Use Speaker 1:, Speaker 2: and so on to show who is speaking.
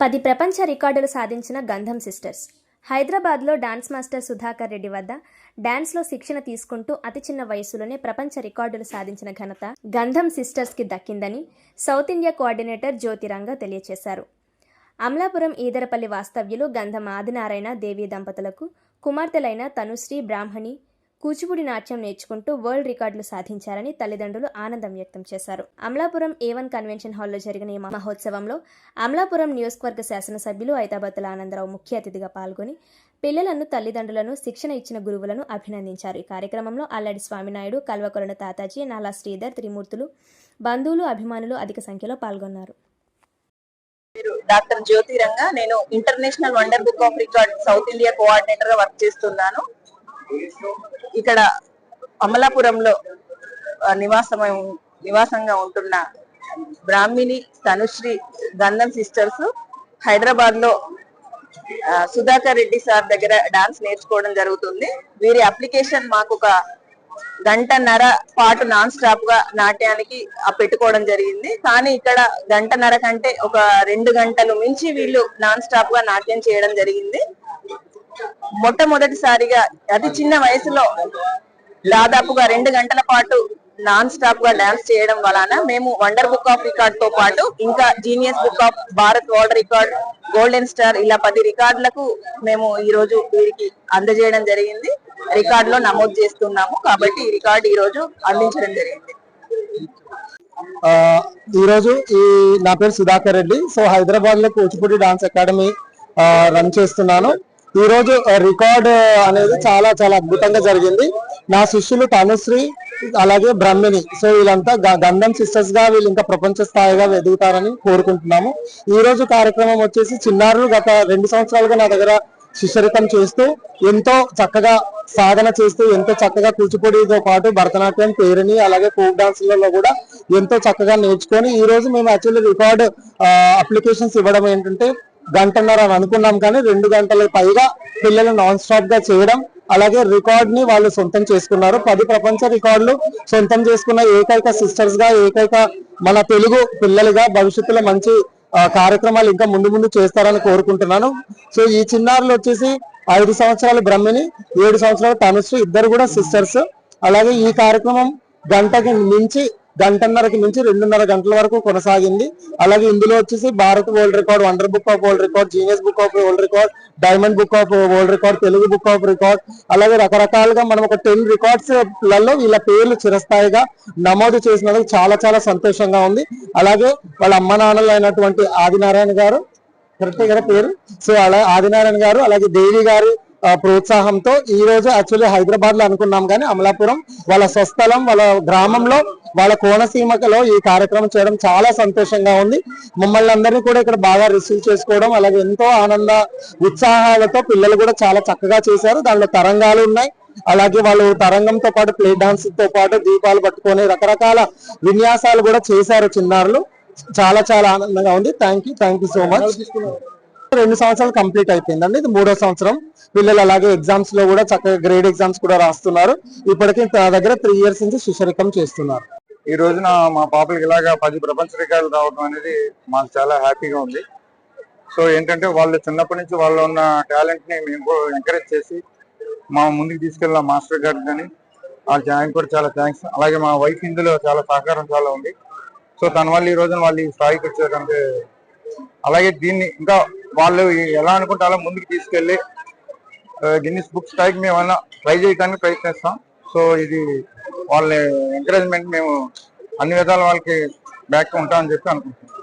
Speaker 1: పది ప్రపంచ రికార్డులు సాధించిన గంధం సిస్టర్స్. హైదరాబాద్లో డాన్స్ మాస్టర్ సుధాకర్ రెడ్డి వద్ద డాన్స్లో శిక్షణ తీసుకుంటూ అతి చిన్న వయసులోనే ప్రపంచ రికార్డులు సాధించిన ఘనత గంధం సిస్టర్స్కి దక్కిందని సౌత్ ఇండియా కోఆర్డినేటర్ జ్యోతిరంగ తెలియజేశారు అమలాపురం ఈదరపల్లి వాస్తవ్యులు గంధం ఆదినారాయణ దేవి దంపతులకు కుమార్తెలైన తనుశ్రీ బ్రాహ్మణి కూచిపూడి నాట్యం నేర్చుకుంటూ వరల్డ్ రికార్డులు సాధించారని తల్లిదండ్రులు ఆనందం వ్యక్తం చేశారు. అమలాపురం ఏవన్ కన్వెన్షన్ హాల్లో జరిగిన ఈ మహోత్సవంలో అమలాపురం నియోజకవర్గ శాసనసభ్యులు ఐతాబత్తుల ఆనందరావు ముఖ్య అతిథిగా పాల్గొని పిల్లలను తల్లిదండ్రులను శిక్షణ ఇచ్చిన గురువులను అభినందించారు. ఈ కార్యక్రమంలో అల్లడి స్వామినాయుడు కల్వకొరణ తాతాజీ నాలా శ్రీధర్ త్రిమూర్తులు బంధువులు అభిమానులు అధిక సంఖ్యలో పాల్గొన్నారు.
Speaker 2: డాక్టర్ జ్యోతి నేను international wonder book of record south India కోఆర్డినేటర్గా work చేస్తున్నాను. ఇక్కడ అమలాపురంలో నివాసమై నివాసంగా ఉంటున్న బ్రాహ్మిణి తనుశ్రీ గంధం సిస్టర్స్ హైదరాబాద్లో సుధాకర్ రెడ్డి సార్ దగ్గర డాన్స్ నేర్చుకోవడం జరుగుతుంది. వీరి అప్లికేషన్ మాకు ఒక గంటన్నర పాటు నాన్ స్టాప్గా నాట్యానికి పెట్టుకోవడం జరిగింది. కానీ ఇక్కడ గంటన్నర కంటే ఒక రెండు గంటలు మించి వీళ్ళు నాన్ స్టాప్గా నాట్యం చేయడం జరిగింది. మొట్టమొదటిసారిగా అతి చిన్న వయసులో దాదాపుగా రెండు గంటల పాటు నాన్ స్టాప్గా డాన్స్ చేయడం వలన మేము వండర్ బుక్ ఆఫ్ రికార్డ్తో పాటు ఇంకా genius book of Bharat world record golden star ఇలా పది రికార్డులకు మేము ఈ రోజు వీరికి అందజేయడం జరిగింది. రికార్డ్లో నమోదు చేస్తున్నాము కాబట్టి ఈ రికార్డు ఈ రోజు అందించడం జరిగింది.
Speaker 3: ఈరోజు ఈ రోజు నా పేరు సుధాకర్ రెడ్డి. సో హైదరాబాద్లో కూచిపూడి డాన్స్ అకాడమీ రన్ చేస్తున్నాను. ఈ రోజు రికార్డ్ అనేది చాలా చాలా అద్భుతంగా జరిగింది. నా శిష్యులు తనుశ్రీ అలాగే బ్రహ్మిణి. సో వీళ్ళంతా గ- గంధం సిస్టర్స్గా వీళ్ళు ఇంకా ప్రపంచ స్థాయిగా ఎదుగుతారని కోరుకుంటున్నాము. ఈ రోజు కార్యక్రమం వచ్చేసి చిన్నారులు గత రెండు సంవత్సరాలుగా నా దగ్గర శిష్యరికం చేస్తూ ఎంతో చక్కగా సాధన చేస్తూ ఎంతో చక్కగా కూచిపూడితో పాటు భరతనాట్యం పేరుని అలాగే ఫోక్ డాన్స్లలో కూడా ఎంతో చక్కగా నేర్చుకొని ఈ రోజు మేము యాక్చువల్లీ రికార్డ్ అప్లికేషన్స్ ఇవ్వడం ఏంటంటే గంటన్నర అని అనుకున్నాం కానీ రెండు గంటల పైగా పిల్లలు నాన్ స్టాప్గా చేయడం అలాగే రికార్డ్ని వాళ్ళు సొంతం చేసుకున్నారు. పది ప్రపంచ రికార్డులు సొంతం చేసుకున్న ఏకైక సిస్టర్స్గా ఏకైక మన తెలుగు పిల్లలుగా భవిష్యత్తులో మంచి కార్యక్రమాలు ఇంకా ముందు ముందు చేస్తారని కోరుకుంటున్నాను. సో ఈ చిన్నారులు వచ్చేసి ఐదు సంవత్సరాలు బ్రహ్మిని ఏడు సంవత్సరాలు తనుశ్రీ ఇద్దరు కూడా సిస్టర్స్ అలాగే ఈ కార్యక్రమం గంటకి మించి గంటన్నరకి మించి రెండున్నర గంటల వరకు కొనసాగింది. అలాగే ఇందులో వచ్చేసి Bharat world record wonder book of world record genius book of world record diamond book of world record Telugu book of record అలాగే రకరకాలుగా మనం ఒక టెన్ రికార్డ్స్లలో వీళ్ళ పేర్లు చిరస్థాయిగా నమోదు చేసినందుకు చాలా చాలా సంతోషంగా ఉంది. అలాగే వాళ్ళ అమ్మ నాన్నలు అయినటువంటి ఆదినారాయణ గారు కరెక్ట్ గారి పేరు? సో అలా ఆదినారాయణ గారు అలాగే దేవి గారు ప్రోత్సాహంతో ఈ రోజు యాక్చువల్లీ హైదరాబాద్లో అనుకున్నాం కానీ అమలాపురం వాళ్ళ స్వస్థలం వాళ్ళ గ్రామంలో వాళ్ళ కోనసీమలో ఈ కార్యక్రమం చేయడం చాలా సంతోషంగా ఉంది. మమ్మల్ని అందరినీ కూడా ఇక్కడ బాగా రిసీవ్ చేసుకోవడం అలాగే ఎంతో ఆనంద ఉత్సాహాలతో పిల్లలు కూడా చాలా చక్కగా చేశారు. దానిలో తరంగాలు ఉన్నాయి. అలాగే వాళ్ళు తరంగంతో పాటు ప్లే డాన్స్తో పాటు దీపాలు పట్టుకొని రకరకాల విన్యాసాలు కూడా చేశారు చిన్నారులు. చాలా చాలా ఆనందంగా ఉంది. Thank you thank you so much రెండు సంవత్సరాలు కంప్లీట్ అయిపోయిందండి. ఇది మూడో సంవత్సరం. పిల్లలు అలాగే ఎగ్జామ్స్లో కూడా చక్కగా గ్రేడ్ ఎగ్జామ్స్ కూడా రాస్తున్నారు. ఇప్పటికీ నా దగ్గర త్రీ ఇయర్స్ నుంచి శిష్యరికం చేస్తున్నారు.
Speaker 4: ఈ రోజున మా పాపలకి ఇలాగా పది ప్రపంచ రికార్డులు రావడం అనేది మాకు చాలా హ్యాపీగా ఉంది. సో ఏంటంటే వాళ్ళు చిన్నప్పటి నుంచి వాళ్ళు ఉన్న టాలెంట్ని మేము ఎంకరేజ్ చేసి మా ముందుకు తీసుకెళ్ళిన మాస్టర్ గారు కానీ వాళ్ళకి ఆయన కూడా చాలా థ్యాంక్స్ అలాగే మా వైఫ్ ఇందులో చాలా సహకారం చాలా ఉంది. సో తన వల్ల ఈ రోజున వాళ్ళు ఈ స్థాయికి వచ్చారంటే అలాగే దీన్ని ఇంకా వాళ్ళు ఎలా అనుకుంటారో ముందుకు తీసుకెళ్ళి గిన్నిస్ బుక్ టైప్ మేము ఏమైనా ట్రై చేయడానికి ప్రయత్నిస్తాం. సో ఇది వాళ్ళ ఎంకరేజ్మెంట్ మేము అన్ని విధాల వాళ్ళకి బ్యాక్ ఉంటామని చెప్పి అనుకుంటున్నాం.